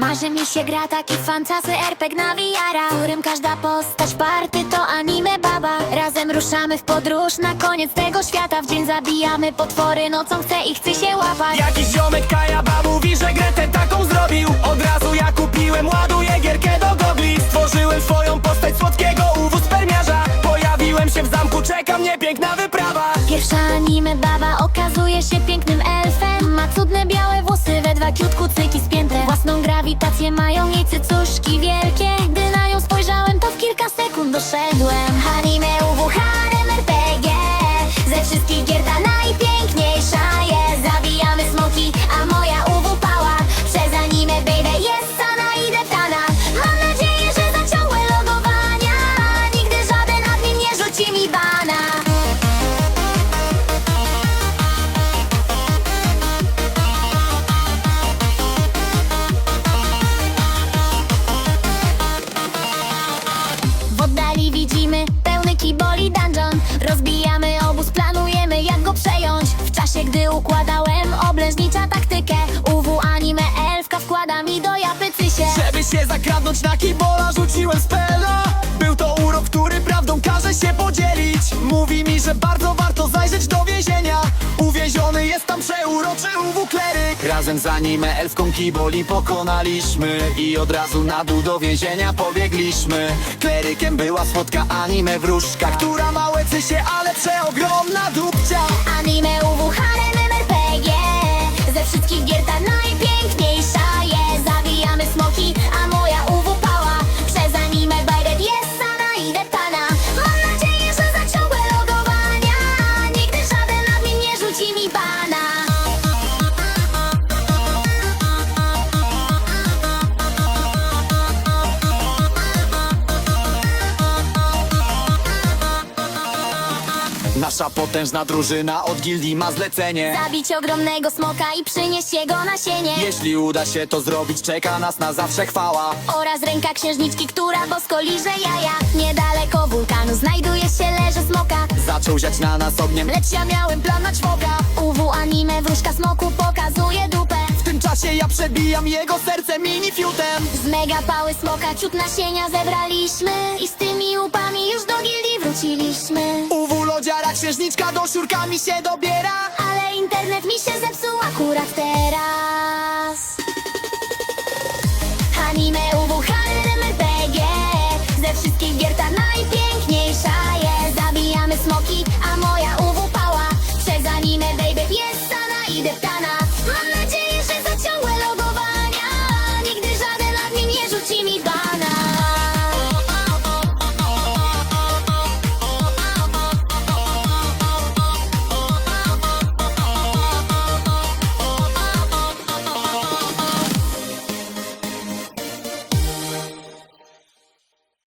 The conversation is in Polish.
Marzy mi się gra taki fantasy RPG na VR-a W którym każda postać party to anime baba. Razem ruszamy w podróż na koniec tego świata. W dzień zabijamy potwory, nocą chce i chce się łapać. Jakiś ziomek Kajaba mówi, że grę tę taką zrobił. Od razu ja kupiłem, ładuję gierkę do gogli. Stworzyłem swoją postać słodkiego uwu spermiarza Pojawiłem się w zamku, czeka mnie piękna wyprawa. Pierwsza anime baba okazuje się pięknym elfem Grawitację mają jej cycuszki wielkie. Gdy na nią spojrzałem, to w kilka sekund doszedłem. Anime UW harem RPG Ze wszystkich gier ta najpiękniejsza widzimy pełny kiboli dungeon. Rozbijamy obóz, planujemy jak go przejąć. W czasie gdy układałem oblężnicza taktykę UW anime elfka wkłada mi do japy cysie. Żeby się zakradnąć na kibola rzuciłem spela. Był to urok, który prawdą każe się podzielić. Mówi mi, że bardzo warto Razem z anime elfką kiboli pokonaliśmy. I od razu na dół do więzienia pobiegliśmy. Klerykiem była słodka anime wróżka Która małe cysie, ale przeogromna Nasza potężna drużyna. Od gildii ma zlecenie. Zabić ogromnego smoka i przynieść jego nasienie. Jeśli uda się to zrobić, czeka nas na zawsze chwała. Oraz ręka księżniczki, która bosko liże jaja. Niedaleko wulkanu znajduje się leże smoka. Zaczął ziać na nas ogniem, lecz ja miałem plan na czwoka UW anime wróżka smoku pokazuje dupę. W tym czasie ja przebijam jego serce mini-fiutem Z mega pały smoka ciut nasienia zebraliśmy. I z tymi siurkami się dobiera Ale internet mi się zepsuł akurat teraz